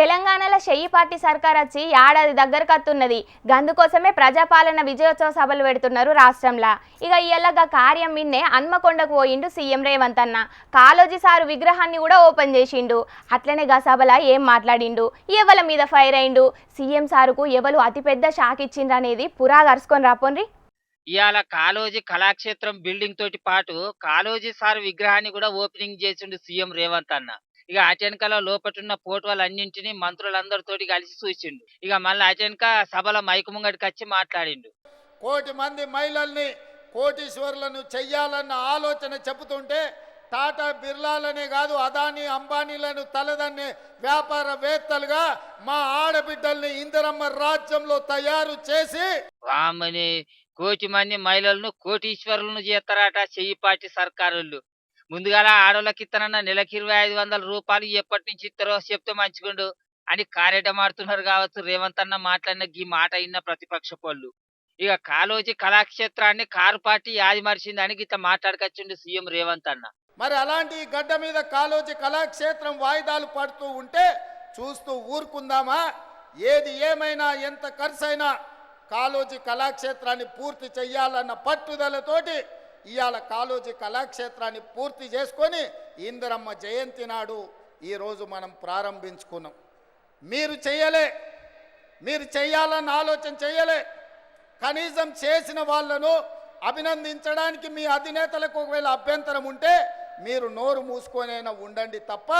తెలంగాణలో షెయ్యి పార్టీ సర్కార్ వచ్చి ఏడాది దగ్గరకు వస్తున్నది గందుకోసమే ప్రజాపాలన విజయోత్సవ సభలు పెడుతున్నారు రాష్ట్రంలో. ఇక ఇయ్యలగా కార్యం మిన్నే హన్మకొండకు పోయిండు సీఎం రేవంత్ అన్న. కాలోజీ సారు విగ్రహాన్ని కూడా ఓపెన్ చేసిండు. అట్లనే గా సభల ఏం మాట్లాడిండు? ఎవల మీద ఫైర్ అయిండు? సీఎం సారుకు ఎవరు అతిపెద్ద షాక్ ఇచ్చిండ్రు అనేది పురా గరుచుకొని రాపోన్రి ఇవాళ కాలోజీ కళాక్షేత్రం బిల్డింగ్ తోటి పాటు కాలోజీ సార్ విగ్రహాన్ని కూడా ఓపెనింగ్ చేసిండు సీఎం రేవంత్ అన్న. ఇక అటెనకలో లోపటున్న పోటోలన్నింటినీ మంత్రులందరితోటి కలిసి చూసిండు. ఇక మళ్ళీ అటెనక సభలో మైకు ముంగడికి వచ్చి మాట్లాడిండు. కోటి మంది మహిళల్ని కోటీశ్వరులను చెయ్యాలన్న ఆలోచన చెబుతుంటే టాటా బిర్లాలనే కాదు అదానీ అంబానీలను తలదన్నే వ్యాపారవేత్తలుగా మా ఆడబిడ్డల్ని ఇందిరమ్మ రాజ్యంలో తయారు చేసి వామని కోటి మంది మహిళలను కోటీశ్వరులను చేస్తారట చెయ్యి పార్టీ సర్కారులు. ముందుగాల ఆడోళ్ళకి ఇస్తానన్న నెలకి ఇరవై ఐదు వందల రూపాయలు ఎప్పటి నుంచి ఇస్తారో చెప్తే మంచిగుండు అని కారేటమాడుతున్నారు కావచ్చు. రేవంత్ అన్న మాట్లాడిన ఈ మాట అయిన ప్రతిపక్ష పళ్ళు. ఇక కాలోజీ కళాక్షేత్రాన్ని కారు పార్టీ యాది మరిచిందని ఇట్లా మాట్లాడకొచ్చిండు సీఎం రేవంత్ అన్న. మరి అలాంటి ఈ గడ్డ మీద కాలోజీ కళాక్షేత్రం వాయిదాలు పడుతూ ఉంటే చూస్తూ ఊరుకుందామా? ఏది ఏమైనా ఎంత ఖర్చైనా కాలోజీ కళాక్షేత్రాన్ని పూర్తి చెయ్యాలన్న పట్టుదలతోటి ఇవాళ కాలోజీ కళాక్షేత్రాన్ని పూర్తి చేసుకొని ఇందిరమ్మ జయంతి నాడు ఈరోజు మనం ప్రారంభించుకున్నాం. మీరు చెయ్యలే మీరు చెయ్యాలన్న ఆలోచన చెయ్యలే. కనీసం చేసిన వాళ్ళను అభినందించడానికి మీ అధినేతలకు ఒకవేళ అభ్యంతరం ఉంటే మీరు నోరు మూసుకొనైనా ఉండండి తప్ప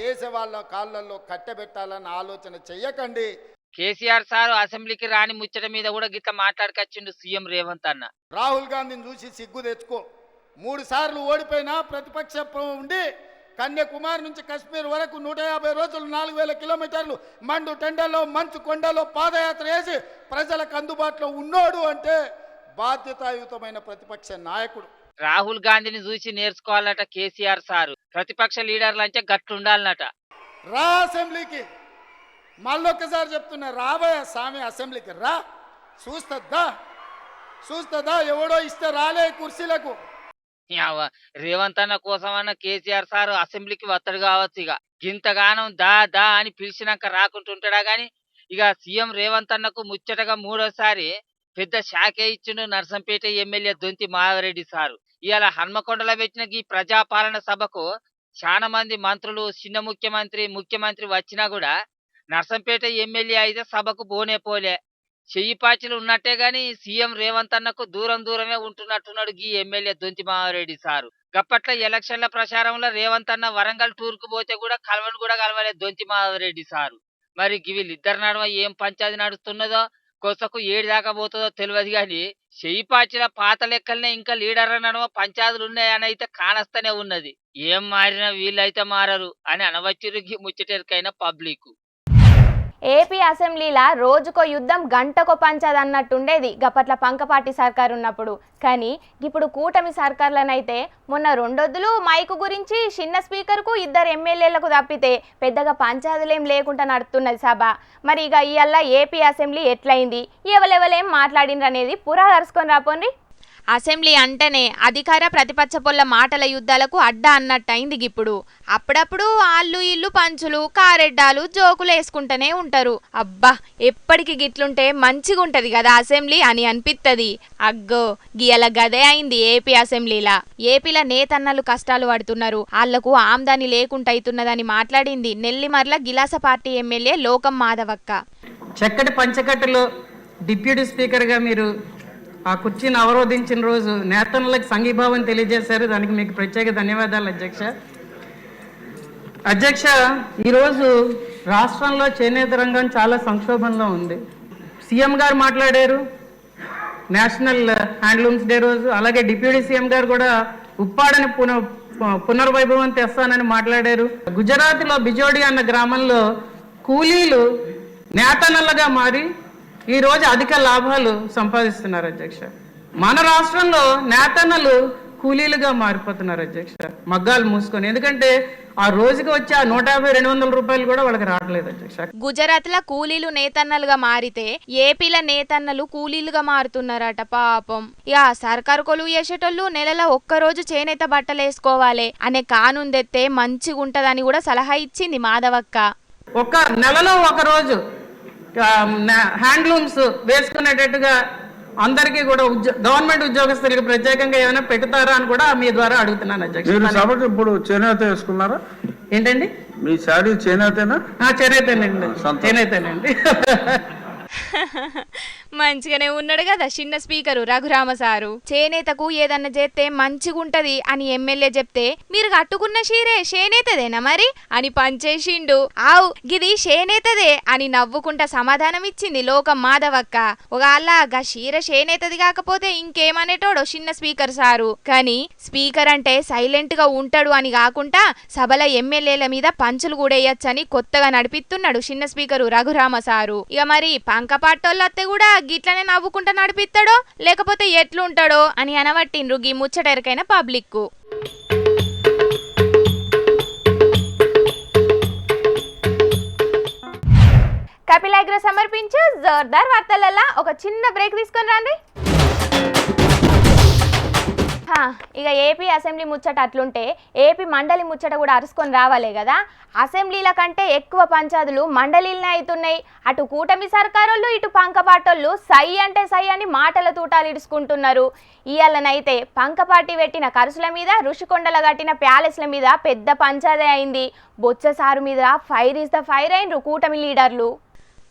చేసే వాళ్ళ కాళ్ళల్లో కట్టెబెట్టాలన్న ఆలోచన చెయ్యకండి. కేసీఆర్ సార్ అసెంబ్లీకి రాని ముచ్చట మీద కూడా గిట్ల మాట్లాడకొచ్చిండు సీఎం రేవంత్ అన్న. రాహుల్ గాంధీని చూసి సిగ్గు తెచ్చుకో. మూడు సార్లు ఓడిపోయినా ప్రతిపక్ష ప్ర- ఉండి కన్యాకుమారి నుంచి కశ్మీర్ వరకు నూట యాభై రోజులు నాలుగు వేల కిలోమీటర్లు మండు టెండలో మంచు కొండలో పాదయాత్ర చేసి ప్రజలకు అందుబాటులో ఉన్నోడు అంటే బాధ్యతాయుతమైన ప్రతిపక్ష నాయకుడు. రాహుల్ గాంధీని చూసి నేర్చుకోవాలట కేసీఆర్ సారు. ప్రతిపక్ష లీడర్లు అంటే గట్లుండాలన్నట. రా అసెంబ్లీకి. మళ్ళొక్కసారి చెప్తున్నా రాబోయే స్వామి అసెంబ్లీకి రా. చూస్తుందా చూస్తుందా ఎవడో ఇస్తే రాలే కుర్చీలకు. రేవంత్ అన్న కోసమన్న కేసీఆర్ సార్ అసెంబ్లీకి వత్తడు కావచ్చు ఇక గింతగానం దా దా అని పిలిచినాక రాకుంటుంటాడా గాని ఇక సీఎం రేవంత్ అన్నకు ముచ్చటగా మూడోసారి పెద్ద శాఖే ఇచ్చిండు నర్సంపేట ఎమ్మెల్యే దొంతి మాధవరెడ్డి సారు. ఇవాళ హన్మకొండలో పెట్టిన ఈ ప్రజాపాలన సభకు చాలా మంది మంత్రులు చిన్న ముఖ్యమంత్రి ముఖ్యమంత్రి వచ్చినా కూడా నర్సంపేట ఎమ్మెల్యే అయితే సభకు పోనే పోలే. చెయ్యి పాచిలు ఉన్నట్టే గాని సీఎం రేవంత్ అన్నకు దూరం దూరమే ఉంటున్నట్టున్నాడు గీ ఎమ్మెల్యే దొంతి మావారెడ్డి సారు. గప్పట్ల ఎలక్షన్ల ప్రచారంలో రేవంత్ అన్న వరంగల్ టూర్కు పోతే కూడా కలవని కూడా కలవలే దొంతి మావారెడ్డి సారు. మరి వీళ్ళిద్దరి నడుమ ఏం పంచాది నడుస్తున్నదో కొసకు ఏడు దాకా పోతుందో తెలియదు కానీ చెయ్యి పాచిల పాత లెక్కలనే ఇంకా లీడర్ నడుమ పంచాదులు ఉన్నాయని అయితే కానస్తనే ఉన్నది. ఏం మారినా వీళ్ళైతే మారరు అని అనవచ్చురు ఈ ముచ్చటెరికైన పబ్లిక్. ఏపీ అసెంబ్లీలా రోజుకో యుద్ధం గంటకో పంచదన్నట్టుండేది గప్పట్ల పంకపాటి సర్కార్ ఉన్నప్పుడు కానీ ఇప్పుడు కూటమి సర్కార్లనైతే మొన్న రెండొద్దులు మైకు గురించి చిన్న స్పీకర్కు ఇద్దరు ఎమ్మెల్యేలకు తప్పితే పెద్దగా పంచాదులేం లేకుండా నడుస్తున్నది సభ. మరి ఇక ఇవల్ల ఏపీ అసెంబ్లీ ఎట్లయింది? ఎవలెవలేం మాట్లాడిండ్రు అనేది పురా కరుసుకొని రాపోండి. అసెంబ్లీ అంటేనే అధికార ప్రతిపక్ష పొల్ల మాటల యుద్ధాలకు అడ్డ అన్నట్టయింది ఇప్పుడు అప్పుడప్పుడు ఆళ్ళు ఇల్లు పంచులు కారెడ్డాలు జోకులు వేసుకుంటూనే ఉంటారు. అబ్బా ఎప్పటికి గిట్లుంటే మంచిగా ఉంటది కదా అసెంబ్లీ అని అనిపిత్తది. అగ్గో గియల గదే అయింది ఏపీ అసెంబ్లీలా. ఏపీల నేతన్నలు కష్టాలు పడుతున్నారు. వాళ్ళకు ఆమ్దాని లేకుండా అవుతున్నదని మాట్లాడింది నెల్లిమర్ల గిలాస పార్టీ ఎమ్మెల్యే లోకం మాధవక్క. చక్కటి పంచకట్టులో డిప్యూటీ స్పీకర్గా మీరు ఆ కుర్చీని అవరోధించిన రోజు నేతనులకు సంఘీభావం తెలియజేశారు. దానికి మీకు ప్రత్యేక ధన్యవాదాలు అధ్యక్ష. అధ్యక్ష ఈరోజు రాష్ట్రంలో చేనేత రంగం చాలా సంక్షోభంలో ఉంది. సీఎం గారు మాట్లాడారు. నేషనల్ హ్యాండ్లూమ్స్ డే రోజు. అలాగే డిప్యూటీ సీఎం గారు కూడా ఉప్పాడని పున పునర్వైభవం తెస్తానని మాట్లాడారు. గుజరాత్లో బిజోడి అన్న గ్రామంలో కూలీలు నేతనల్లగా మారి ఈ రోజు అధిక లాభాలు సంపాదిస్తున్నారు అధ్యక్ష. మన రాష్ట్రంలో నేతన్నలు కూలీలుగా మారిపోతున్నారు అధ్యక్ష. మగ్గాలు మూసుకొని. ఎందుకంటే ఆ రోజుకి వచ్చే ఆ నూట యాభై రెండు వందల రూపాయలు కూడా వాళ్ళకి రావట్లేదు అధ్యక్ష. గుజరాత్ల కూలీలు నేతన్నలుగా మారితే ఏపీల నేతన్నలు కూలీలుగా మారుతున్నారట పాపం. ఇక సర్కారు కొలువు చేసేటోళ్ళు నెలలో ఒక్కరోజు చేనేత బట్టలు వేసుకోవాలి అనే కానుందెత్తే మంచిగుంటదని కూడా సలహా ఇచ్చింది మాధవక్క. ఒక నెలలో ఒక రోజు హ్యాండ్లూమ్స్ వేసుకునేటట్టుగా అందరికీ కూడా ఉద్యో గవర్నమెంట్ ఉద్యోగస్తులకు ప్రత్యేకంగా ఏమైనా పెడతారా అని కూడా మీ ద్వారా అడుగుతున్నాను మీరు అధ్యక్ష సభకు ఇప్పుడు చేనేత వేసుకున్నారా? ఏంటండి? మీ శారీ చేనేతేనా? ఆ, చేనేతేనండి. చేనేతేనండి. మంచిగానే ఉన్నాడు కదా చిన్న స్పీకరు రఘురామ సారు. చేనేతకు ఏదన్నా చేస్తే మంచిగుంటది అని ఎమ్మెల్యే చెప్తే మీరు కట్టుకున్న షీరే షేనేతదేనా మరి? అని పంచేసిండు. ఆవు గిది షేనేతదే అని నవ్వుకుంటా సమాధానం ఇచ్చింది లోకం మాధవక్క ఒక గా షీర షేనేతది కాకపోతే ఇంకేమనేటోడో చిన్న స్పీకర్ సారు. కానీ స్పీకర్ అంటే సైలెంట్గా ఉంటాడు అని కాకుండా సభల ఎమ్మెల్యేల మీద పంచులు కూడా వేయొచ్చని కొత్తగా నడిపిస్తున్నాడు చిన్న స్పీకరు రఘురామ సారు. ఇక మరి పంకపాటోళ్ళు అత్తే కూడా గిట్లనే నవ్వుకుంటా నడిపిస్తాడో? లేకపోతే ఎట్లుంటాడో అని అనబట్టిండ్రు గీ ముచ్చటెరకైన పబ్లిక్కు కపిలాగ్ర సమర్పించే జోర్దార్ వార్తలల్లా ఒక చిన్న బ్రేక్ తీసుకొని రండి. ఇక ఏపీ అసెంబ్లీ ముచ్చట అట్లుంటే ఏపీ మండలి ముచ్చట కూడా అరుసుకొని రావాలే కదా? అసెంబ్లీల కంటే ఎక్కువ పంచాదులు మండలిలనే అవుతున్నాయి అటు కూటమి సర్కారోళ్ళు ఇటు పంకపాటోళ్ళు సై అంటే సై అని మాటల తూటాలు ఇడుచుకుంటున్నారు. ఇయాలనైతే పంకపాటి పెట్టిన కరుసుల మీద ఋషికొండల కట్టిన ప్యాలెస్ల మీద పెద్ద పంచాదే అయింది. బొచ్చసారు మీద ఫైర్ ఇస్ ద ఫైర్ అయినరు కూటమి లీడర్లు.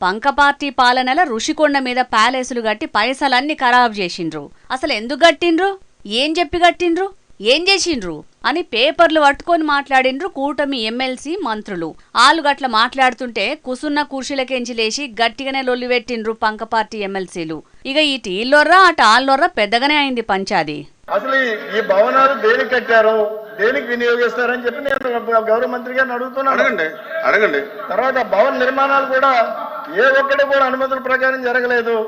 పంక పార్టీ పాలనల ఋషికొండ మీద ప్యాలెసులు గట్టి పైసలన్నీ ఖరాబ్ చేసిండ్రు. అసలు ఎందుకు గట్టిండ్రు ఏం చెప్పి గట్టిండ్రు ఏం చేసిండ్రు? అని పేపర్లు పట్టుకొని మాట్లాడిండ్రు కూటమి ఎమ్మెల్సీ మంత్రులు. ఆలు గట్ల మాట్లాడుతుంటే కుసున్న కుర్చీలకెంచి లేచి గట్టిగానే లొల్లిపెట్టిండ్రు పంక పార్టీ ఎమ్మెల్సీలు. ఇక ఈ టీల్లొర్రా అటు ఆల్లొర్రా పెద్దగానే అయింది పంచాది. అసలు ఈ- ఈ భవనాలు దేనికి కట్టారు? దేనికి వినియోగిస్తారని చెప్పి నేను గౌరవ మంత్రి గారిని అడుగుతున్నాను. అడగండి అడగండి. తర్వాత భవన నిర్మాణాలు కూడా ఏ ఒక్కటి కూడా అనుమతుల ప్రకారం జరగలేదు.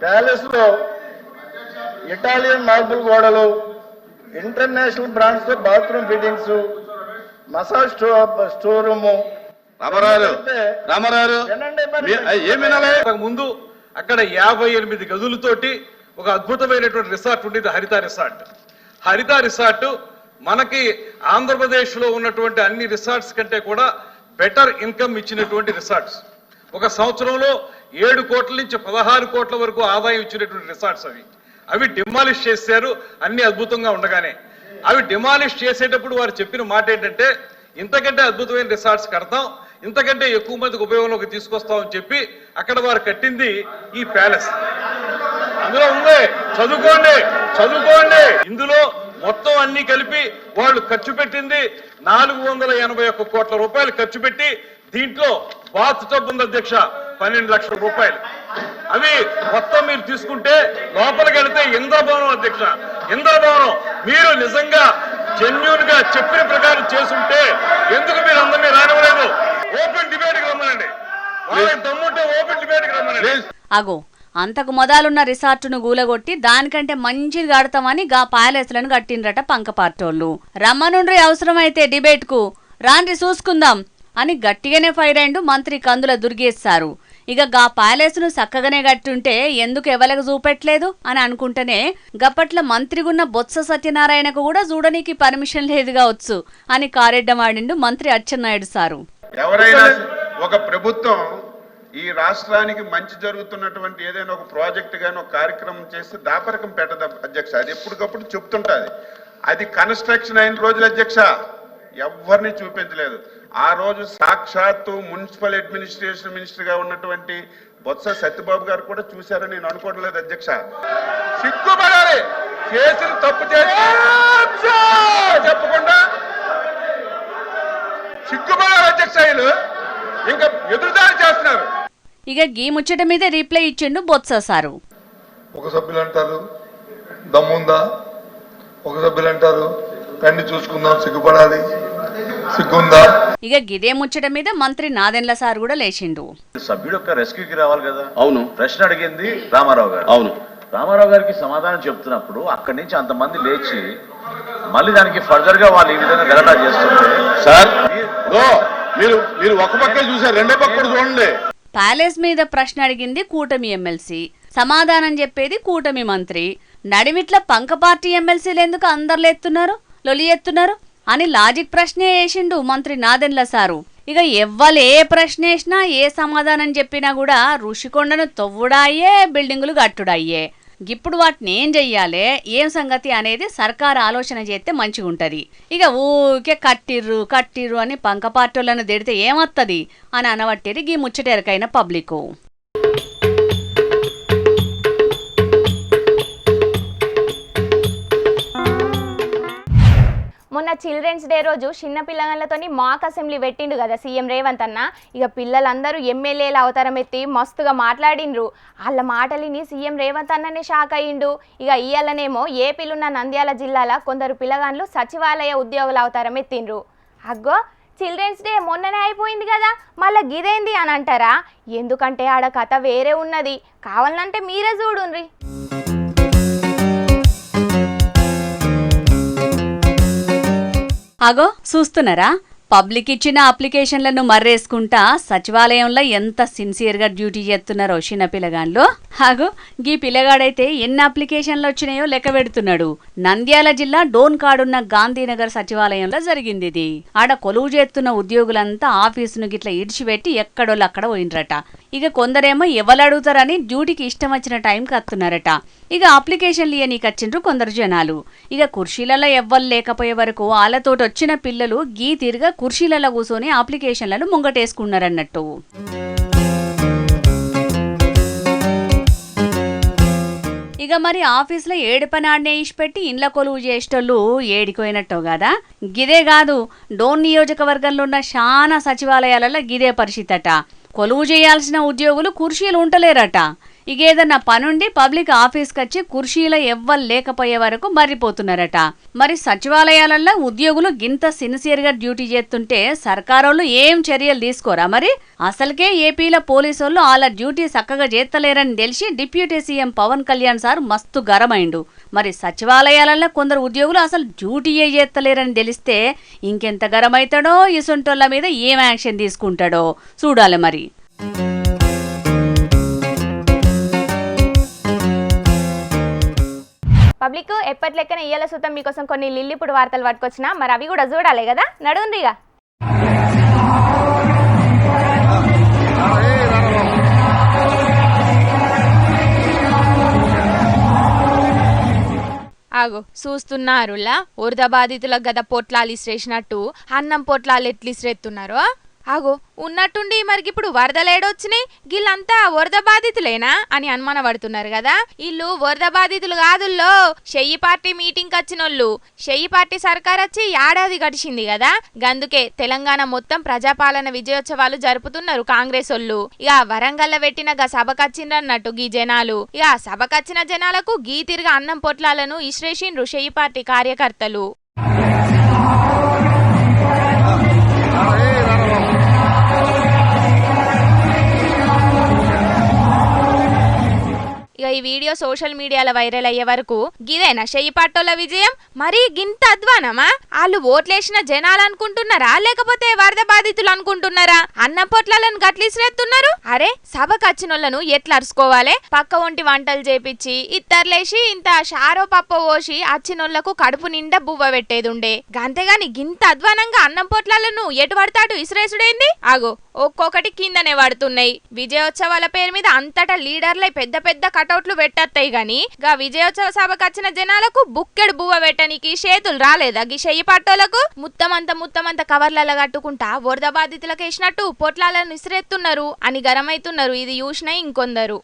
ప్యాలెస్లో ఇటాలియన్ మార్బుల్ గోడలు ఇంటర్నేషనల్ బ్రాండ్స్తో బాత్రూమ్ ఫిట్టింగ్స్ మసాజ్ స్టో స్టోర్ రూమ్. రామారావు రామారావు. మీ- ఏం వినాలి? ముందు అక్కడ యాభై ఎనిమిది గదులతోటి ఒక అద్భుతమైనటువంటి రిసార్ట్ ఉండేది హరిత రిసార్ట్. హరిత రిసార్ట్ మనకి ఆంధ్రప్రదేశ్లో ఉన్నటువంటి అన్ని రిసార్ట్స్ కంటే కూడా బెటర్ ఇన్కమ్ ఇచ్చినటువంటి రిసార్ట్స్. ఒక సంవత్సరంలో ఏడు కోట్ల నుంచి పదహారు కోట్ల వరకు ఆదాయం ఇచ్చినటువంటి రిసార్ట్స్ అవి. అవి డిమాలిష్ చేశారు అన్ని అద్భుతంగా ఉండగానే. అవి డిమాలిష్ చేసేటప్పుడు వారు చెప్పిన మాట ఏంటంటే ఇంతకంటే అద్భుతమైన రిసార్ట్స్ కడతాం ఇంతకంటే ఎక్కువ మందికి ఉపయోగంలోకి తీసుకొస్తామని చెప్పి అక్కడ వారు కట్టింది ఈ ప్యాలెస్. అందులో ఉంది చదువుకోండి చదువుకోండి. ఇందులో మొత్తం అన్ని కలిపి వాళ్ళు ఖర్చు పెట్టింది నాలుగు వందల ఎనభై ఒక్క కోట్ల రూపాయలు ఖర్చు పెట్టి దీంట్లో బాత్ టబ్ ఉంది అధ్యక్ష పన్నెండు లక్షల రూపాయలు. అవి మొత్తం మీరు తీసుకుంటే లోపలికి వెళితే ఇంద్రభవనం అధ్యక్ష. ఇంద్రభవనం మీరు నిజంగా జెన్యున్గా చెప్పిన ప్రకారం చేసుంటే ఎందుకు మీరు అందరినీ రానివ్వలేదు? ఓపెన్ డిబేట్కి రమ్మనండి వాళ్ళకి దమ్ముంటే ఓపెన్ డిబేట్కి రమ్మనండి అగో అంతకు మొదలున్న రిసార్టును గూలగొట్టి దానికంటే మంచిది కడతామని గా ప్యాలెస్లను కట్టిండ్రట పంకపార్టోళ్ళు రమ్మనుండ్రి అవసరమైతే డిబేట్కు. రాండ్రి చూసుకుందాం. అని గట్టిగానే ఫైర్ అయిండు మంత్రి కందుల దుర్గేశారు ఇక గా ప్యాలెస్ను చక్కగానే కట్టుంటే ఎందుకు ఎవలకు చూపెట్టలేదు అని అనుకుంటేనే గప్పట్ల మంత్రిగున్న బొత్స సత్యనారాయణకు కూడా చూడనీకి పర్మిషన్ లేదుగా వచ్చు అని కారెడ్డమాడిండు మంత్రి అచ్చెన్నాయుడు సారు. ఎవరైనా ఒక ప్రభుత్వం ఈ రాష్ట్రానికి మంచి జరుగుతున్నటువంటి ఏదైనా ఒక ప్రాజెక్ట్ కానీ ఒక కార్యక్రమం చేస్తే దాపరకం పెట్టదు అధ్యక్ష. అది ఎప్పటికప్పుడు చెప్తుంటది. అది కన్స్ట్రక్షన్ అయిన రోజులు అధ్యక్ష. ఎవరిని చూపించలేదు. ఆ రోజు సాక్షాత్తు మున్సిపల్ అడ్మినిస్ట్రేషన్ మినిస్టర్గా ఉన్నటువంటి బొత్స సత్యబాబు గారు కూడా చూశారని నేను అనుకోవడం లేదు అధ్యక్ష. సిగ్గుపడాలి. చేసిన తప్పు చేసి చెప్పకుండా సిగ్గుపడాలి అధ్యక్ష ఇంకా ఎదురుదారి చేస్తున్నారు. ఇక గీ ముచ్చట మీద రీప్లై ఇచ్చిండు బొత్స సారు. ఒక సభ్యులు అంటారు దమ్ముందా? ఒక సభ్యులు అంటారు రండి చూసుకుందాం సిగ్గుపడాలి. సిగ్గుందా ఇక గిదే ముచ్చట మీద మంత్రి నాదెండ్ల సార్ కూడా లేచిండు. సభ్యుడు యొక్క రెస్క్యూకి రావాలి కదా? అవును. ప్రశ్న అడిగింది రామారావు గారు. అవును. రామారావు గారికి సమాధానం చెప్తున్నప్పుడు అక్కడి నుంచి అంతమంది లేచి మళ్ళీ దానికి ఫర్దర్గా వాళ్ళు ఈ విధంగా గలటా చేస్తుంటే సార్ మీరు మీరు ఒక పక్కే చూసారు రెండో పక్క కూడా చూడండి. ప్యాలెస్ మీద ప్రశ్న అడిగింది కూటమి ఎమ్మెల్సీ. సమాధానం చెప్పేది కూటమి మంత్రి. నడిమిట్ల పంక పార్టీ ఎమ్మెల్సీలు ఎందుకు అందర్లు ఎత్తున్నారు లొలి ఎత్తున్నారు అని లాజిక్ ప్రశ్నే వేసిండు మంత్రి నాదెండ్ల సారు. ఇక ఎవ్వరు ఏ ప్రశ్న వేసినా ఏ సమాధానం చెప్పినా కూడా ఋషికొండను తవ్వుడాయే బిల్డింగులు కట్టుడాయే. ఇప్పుడు వాటిని ఏం చెయ్యాలి? ఏం సంగతి అనేది సర్కారు ఆలోచన చేస్తే మంచిగా ఉంటుంది ఇక ఊకే కట్టిర్రు కట్టిర్రు అని పంక పార్టీలను తిడితే ఏమత్తది? అని అనవట్టేది గీ ముచ్చటెరకైన పబ్లిక్. చిల్డ్రన్స్ డే రోజు చిన్న పిల్లలతోని మాక్ అసెంబ్లీ పెట్టిండు కదా సీఎం రేవంత్ అన్న. ఇక పిల్లలందరూ ఎమ్మెల్యేల అవతారం ఎత్తి మస్తుగా మాట్లాడిండ్రు. వాళ్ళ మాటలిని సీఎం రేవంత్ అన్ననే షాక్ అయ్యిండు. ఇక ఇయ్యాలనేమో ఏపీలున్న నంద్యాల జిల్లాల కొందరు పిల్లగాండ్లు సచివాలయ ఉద్యోగుల అవతారం ఎత్తిండ్రు. అగ్గో చిల్డ్రన్స్ డే మొన్ననే అయిపోయింది కదా మళ్ళీ గిదేంది అని అంటారా? ఎందుకంటే ఆడ కథ వేరే ఉన్నది. కావాలంటే మీరే చూడుండ్రి. అగో చూస్తున్నారా? పబ్లిక్ ఇచ్చిన అప్లికేషన్లను మర్రేసుకుంటా సచివాలయంలో ఎంత సిన్సియర్గా డ్యూటీ చేస్తున్నారో చిన్న పిల్లగాళ్ళు. హాగు గీ పిల్లగాడైతే ఎన్ని అప్లికేషన్లు వచ్చినాయో లెక్క పెడుతున్నాడు. నంద్యాల జిల్లా డోన్ కాడున్న గాంధీనగర్ సచివాలయంలో జరిగింది ఇది. ఆడ కొలువు చేస్తున్న ఉద్యోగులంతా ఆఫీసును గిట్ల ఇడిచిపెట్టి ఎక్కడోళ్ళు అక్కడ పోయినరట. ఇక కొందరేమో ఎవరు అడుగుతారని డ్యూటీకి ఇష్టం వచ్చిన టైంకి వస్తున్నారట. ఇక అప్లికేషన్లు ఇయనీకి వచ్చిండ్రు కొందరు జనాలు. ఇక కుర్చీలలో ఎవ్వరు లేకపోయే వరకు వాళ్ళతోటి వచ్చిన పిల్లలు గీ తీరుగా కుర్చీలలో కూర్చొని అప్లికేషన్లను ముంగటేసుకున్నారన్నట్టు. ఇక మరి ఆఫీస్లో ఏడు పని ఆడనే ఇచ్చిపెట్టి ఇండ్ల కొలువు చేసేటోళ్ళు ఏడిపోయినట్టు కదా. గిదే కాదు డోన్ నియోజకవర్గంలో ఉన్న చాలా సచివాలయాలలో గిదే పరిస్థితి అట కొలువు చేయాల్సిన ఉద్యోగులు కుర్చీలు ఉంటలేరట. ఇక ఏదన్నా పనుండి పబ్లిక్ ఆఫీస్కి వచ్చి కుర్చీలో ఎవ్వరు లేకపోయే వరకు మర్రిపోతున్నారట. మరి సచివాలయాలలో ఉద్యోగులు గింత సిన్సియర్గా డ్యూటీ చేస్తుంటే సర్కారోళ్ళు ఏం చర్యలు తీసుకోరా మరి? అసలుకే ఏపీలో పోలీసోళ్ళు వాళ్ళ డ్యూటీ చక్కగా చేస్తలేరని తెలిసి deputy CM Pawan Kalyan sir మస్తు గరమైండు మరి సచివాలయాలలో కొందరు ఉద్యోగులు అసలు డ్యూటీయే చేస్తలేరని తెలిస్తే ఇంకెంత గరమైతాడో ఇసుంటోళ్ళ మీద ఏం యాక్షన్ తీసుకుంటాడో? చూడాలి మరి. పబ్లిక్ ఎప్పటి లెక్కన ఇయ్యాల సుతం మీకోసం కొన్ని లిల్లిపుడు వార్తలు పట్టుకొచ్చిన మరి అవి కూడా చూడాలి కదా? నడుండ్రిగా ఆగు చూస్తున్నారులా? వరద బాధితులకు గద పొట్లాలు ఇసిరేసినట్టు అన్నం పొట్లాలు ఎట్లు ఇసిరెత్తున్నారో ఆగో ఉన్నట్టుండి మరికి ఇప్పుడు వరదలేడొచ్చినాయి వీళ్ళంతా వరద బాధితులేనా అని అనుమానపడుతున్నారు కదా. వీళ్ళు వరద బాధితులు కాదుల్లో. షెయ్యి పార్టీ మీటింగ్ వచ్చినోళ్ళు. షెయ్యి పార్టీ సర్కార్ వచ్చి ఏడాది గడిచింది కదా. గందుకే తెలంగాణ మొత్తం ప్రజాపాలన విజయోత్సవాలు జరుపుతున్నారు కాంగ్రెస్ వాళ్ళు ఇక వరంగల్ల పెట్టిన గా సభకచ్చిండ్రన్నట్టు గీ జనాలు. ఇక సభకచ్చిన జనాలకు గీ తిరిగి అన్నం పొట్లాలను ఇశ్రేషిండ్రు షెయ్యి పార్టీ కార్యకర్తలు. ఇక ఈ వీడియో సోషల్ మీడియాలో వైరల్ అయ్యే వరకు గిదేనా? షెయ్యి పట్టోల విజయం? మరి గింత అధ్వానమా? వాళ్ళు ఓట్లేసిన జనాలు అనుకుంటున్నారా? లేకపోతే వరద బాధితులు అనుకుంటున్నారా? అన్న పొట్లాలను గట్లిసిరెత్తున్నారు? అరే సభకు వచ్చినోళ్ళను ఎట్లా అరుచుకోవాలి పక్క వంటి వంటలు చేపిచ్చి ఇత్తర్లేసి ఇంత షారో పప్ప పోసి వచ్చినోళ్ళకు కడుపు నిండా బువ్వ పెట్టేది ఉండే గంతేగాని గింత అధ్వానంగా అన్నం పొట్లాలను ఎటు పడతాడు ఇసిరేసుడైంది? ఆగో ఒక్కొక్కటి కిందనే పడుతున్నాయి. విజయోత్సవాల పేరు మీద అంతటా లీడర్లై పెద్ద పెద్ద కటౌట్లు పెట్టత్తాయి గాని. గా విజయోత్సవ సభకు వచ్చిన జనాలకు బుక్కెడు బువ్వ పెట్టనికి చేతులు రాలేదా? గీ చెయ్యి పట్టోలకు ముత్తమంత ముత్తమంత కవర్లలో కట్టుకుంటా వరద బాధితులకు వేసినట్టు పొట్లాలను ఇసిరెత్తున్నారు అని గరమైతున్నారు. ఇది చూసిన ఇంకొందరు.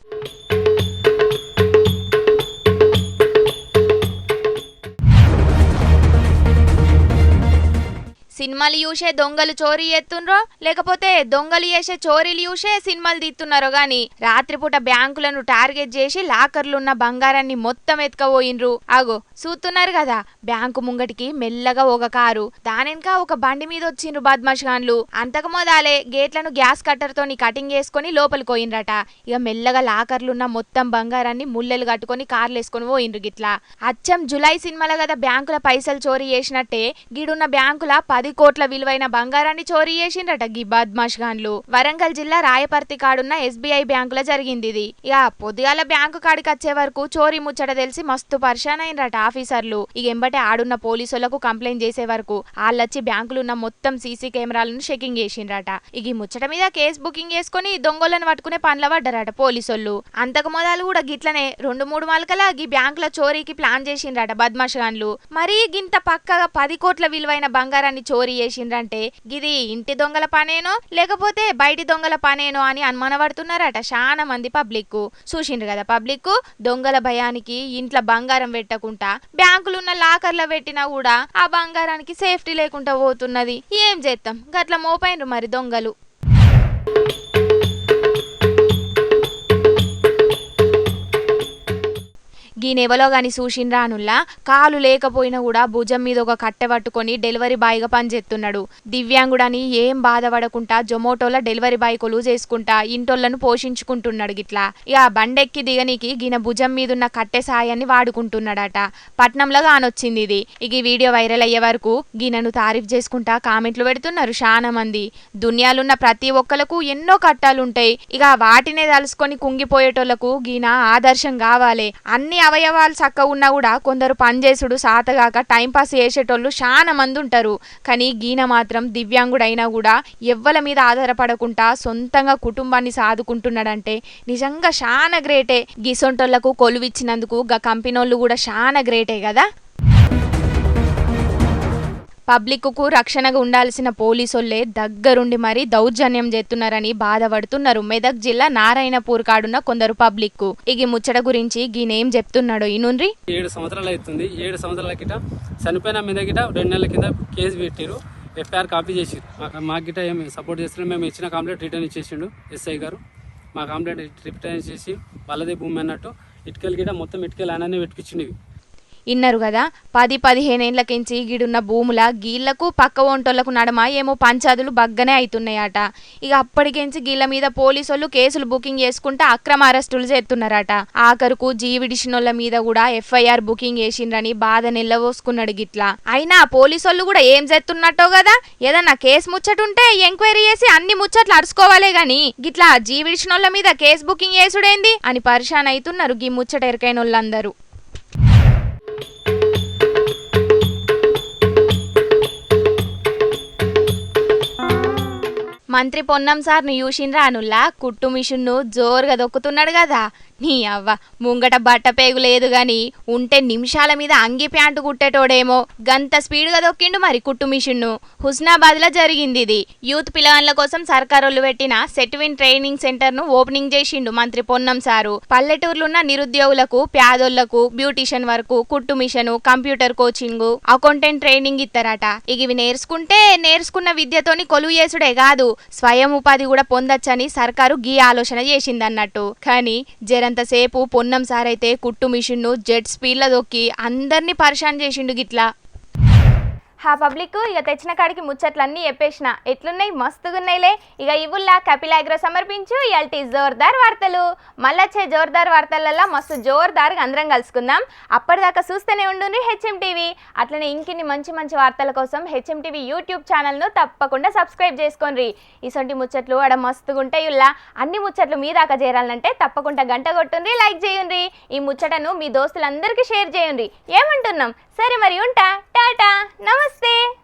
సినిమాలు చూసే దొంగలు చోరీ ఎత్తుండ్రో లేకపోతే దొంగలు చేసే చోరీలు చూసే సినిమాలు తీస్తున్నారో గాని రాత్రిపూట బ్యాంకులను టార్గెట్ చేసి లాకర్లున్న బంగారాన్ని మొత్తం ఎత్తుకపోయిండ్రు. అగో చూస్తున్నారు కదా బ్యాంకు ముంగటికి మెల్లగా ఒక కారు దానెనక ఒక బండి మీద వచ్చిండ్రు బద్మాష్ గాన్లు. అంతకు మొదాలే గేట్లను గ్యాస్ కట్టర్తోని కటింగ్ చేసుకుని లోపలికి పోయిండ్రట. ఇక మెల్లగా లాకర్లున్న మొత్తం బంగారాన్ని ముల్లెలు కట్టుకొని కార్లు వేసుకొని పోయిండ్రు గిట్లా. అచ్చం జులై సినిమాలో కదా బ్యాంకుల పైసలు చోరీ చేసినట్టే గీడున్న బ్యాంకుల పది పది కోట్ల విలువైన బంగారాన్ని చోరీ చేసిండట గీ బద్మాష్ గాన్లు. వరంగల్ జిల్లా రాయపర్తి కాడున్న ఎస్బీఐ బ్యాంకులో జరిగింది ఇది. ఇక పొద్దుగాల బ్యాంకు కాడికి వచ్చే వరకు చోరీ ముచ్చట తెలిసి మస్తు పరిశాన్ అయినరట ఆఫీసర్లు. ఇక ఎంబటే ఆడున్న పోలీసులకు కంప్లైంట్ చేసే వరకు వాళ్ళొచ్చి బ్యాంకులున్న మొత్తం సీసీ కెమెరాలను చెకింగ్ చేసిండ్రట. ఇక ఈ ముచ్చట మీద కేసు బుకింగ్ చేసుకుని దొంగలను పట్టుకునే పనుల పడ్డారట పోలీసోళ్ళు. అంతకు మొదలు కూడా గిట్లనే రెండు మూడు మాలకల గీ బ్యాంకుల చోరీకి ప్లాన్ చేసిండ్రట బద్మాష్ గాన్లు. మరీ గింత పక్కగా పది కోట్ల విలువైన బంగారాన్ని చోరీ చేసిండ్రంటే గిది ఇంటి దొంగల పనేనో లేకపోతే బయటి దొంగల పనేనో అని అనుమానపడుతున్నారట చాలా మంది పబ్లిక్ చూసిండ్రు కదా పబ్లిక్ దొంగల భయానికి ఇంట్లో బంగారం పెట్టకుండా బ్యాంకులున్న లాకర్లో పెట్టినా కూడా ఆ బంగారానికి సేఫ్టీ లేకుండా పోతున్నది. ఏం చేస్తాం గట్ల మోపైండ్రు మరి దొంగలు. గీనెవలో గాని చూసిండ్రానుల్లా కాలు లేకపోయినా కూడా భుజం మీద ఒక కట్టె పట్టుకొని డెలివరీ బాయ్గా పనిచేస్తున్నాడు దివ్యాంగుడని ఏం బాధపడకుండా జొమాటోలో డెలివరీ బాయ్ కొలువు చేసుకుంటా ఇంటోళ్ళను పోషించుకుంటున్నాడు గిట్లా. ఇక బండెక్కి దిగనికి గిన భుజం మీద ఉన్న కట్టె సాయాన్ని వాడుకుంటున్నాడట. పట్నంలో కానొచ్చింది ఇది. ఇక ఈ వీడియో వైరల్ అయ్యే వరకు గినను తారీఫ్ చేసుకుంటా కామెంట్లు పెడుతున్నారు చాలా మంది. దునియాలున్న ప్రతి ఒక్కలకు ఎన్నో కట్టాలుంటాయి. ఇక వాటినే తలుసుకొని కుంగిపోయేటోళ్ళకు గీన ఆదర్శం కావాలి. అన్ని అవయవాలు చక్కగా ఉన్నా కూడా కొందరు పనిచేసుడు సాతగాక టైంపాస్ చేసేటోళ్ళు చాలా మంది ఉంటారు. కానీ గీన మాత్రం దివ్యాంగుడైనా కూడా ఎవ్వల మీద ఆధారపడకుండా సొంతంగా కుటుంబాన్ని సాదుకుంటున్నాడంటే నిజంగా చాలా గ్రేటే గీసొంటోళ్ళకు కొలువిచ్చినందుకు గా కంపెనోళ్ళు కూడా చాలా గ్రేటే కదా. పబ్లిక్కు రక్షణగా ఉండాల్సిన పోలీసులే దగ్గరుండి మరీ దౌర్జన్యం చేస్తున్నారని బాధపడుతున్నారు. మెదక్ జిల్లా నారాయణపూర్ కాడున్న కొందరు పబ్లిక్ ఇక ముచ్చట గురించి గీనేం చెప్తున్నాడు ఇనుండ్రి? ఏడు సంవత్సరాలు అవుతుంది. ఏడు సంవత్సరాల కిట చనిపోయిన మీద గిట రెండు నెలల కింద కేసు పెట్టారు ఎఫ్ఐఆర్ కాపీ చేసిరు మాకు మా గిట ఏమి సపోర్ట్ చేస్తున్నారు. మేము ఇచ్చిన కంప్లైంట్ రిటర్న్ ఇచ్చేసిండు ఎస్ఐ గారు. మా కంప్లైంట్ రిటర్న్ చేసి వాళ్ళదే భూమి అన్నట్టు ఇటుకలు గిట మొత్తం ఇటుకలు ఆయననే పెట్టించిండు ఇన్నరు కదా పది పదిహేనేళ్ళకించి గీడున్న భూముల గీళ్ళకు పక్క ఒంటోళ్ళకు నడమ ఏమో పంచాదులు బగ్గనే అవుతున్నాయట ఇక అప్పటికించి గీళ్ళ మీద పోలీసులు కేసులు బుకింగ్ చేసుకుంటే అక్రమ అరెస్టులు చేస్తున్నారట ఆఖరుకు జీవిడిషనోళ్ళ మీద కూడా ఎఫ్ఐఆర్ బుకింగ్ చేసిండ్రని బాధ నిల్లవోసుకున్నాడు గిట్లా. అయినా పోలీసోళ్ళు కూడా ఏం చేస్తున్నట్టో కదా ఏదన్నా కేసు ముచ్చటుంటే ఎంక్వైరీ చేసి అన్ని ముచ్చట్లు అరుచుకోవాలే గాని గిట్లా జీవిడిషనోళ్ళ మీద కేసు బుకింగ్ చేసుడేంది అని పరిశాన్ అవుతున్నారు గీ ముచ్చట ఎరకైన వాళ్ళందరూ మంత్రి పొన్నం సార్ను చూసిండ్రా అనుల్లా కుట్టు మిషన్ను జోరుగా దొక్కుతున్నాడు కదా. నీ అవ్వ ముంగట బట్ట పేగు లేదు గాని ఉంటే నిమిషాల మీద అంగి ప్యాంటు కుట్టేటోడేమో. గంత స్పీడ్గా దొక్కిండు మరి కుట్టు మిషన్ను. హుస్నాబాద్లో జరిగింది ఇది యూత్ పిల్లగాళ్ళ కోసం సర్కారోళ్ళు పెట్టిన సెట్విన్ ట్రైనింగ్ సెంటర్ను ఓపెనింగ్ చేసిండు మంత్రి పొన్నం సారు. పల్లెటూర్లున్న నిరుద్యోగులకు ప్యాదోళ్ళకు బ్యూటిషియన్ వరకు కుట్టు machine computer coaching accountant training ఇస్తారట ఇవి నేర్చుకుంటే నేర్చుకున్న విద్యతోని కొలువు చేసుడే కాదు. స్వయం ఉపాధి కూడా పొందొచ్చని సర్కారు గీ ఆలోచన చేసిందన్నట్టు. కానీ జరంతసేపు పొన్నం సార్ అయితే కుట్టు మిషన్ను జెట్ స్పీడ్లో దొక్కి అందరినీ పరిశాన్ చేసిండు గిట్లా. హా పబ్లిక్ ఇక తెచ్చిన కాడికి ముచ్చట్లన్నీ చెప్పేసిన ఎట్లున్నాయి? మస్తుగున్నాయిలే. ఇక ఇవుల్లా కపిలాగ్ర సమర్పించు. ఇయాల్టి జోర్దార్ వార్తలు. మళ్ళొచ్చే జోర్దార్ వార్తలలో మస్తు జోర్దార్గా అందరం కలుసుకుందాం. అప్పటిదాకా చూస్తూనే ఉండుండ్రి హెచ్ఎం టీవీ. అట్లనే ఇంకిన్ని మంచి మంచి వార్తల కోసం హెచ్ఎం టీవీ యూట్యూబ్ ఛానల్ను తప్పకుండా సబ్స్క్రైబ్ చేసుకోండి. ఇసొంటి ముచ్చట్లు ఆడ మస్తుగుంటాయి ఉల్లా అన్ని ముచ్చట్లు మీ దాకా చేరాలంటే తప్పకుండా గంట కొట్టుండ్రి లైక్ చేయండి ఈ ముచ్చటను మీ దోస్తులందరికీ షేర్ చేయండి ఏమంటున్నాం? సరే మరి ఉంటా. టాటా. నమస్తే.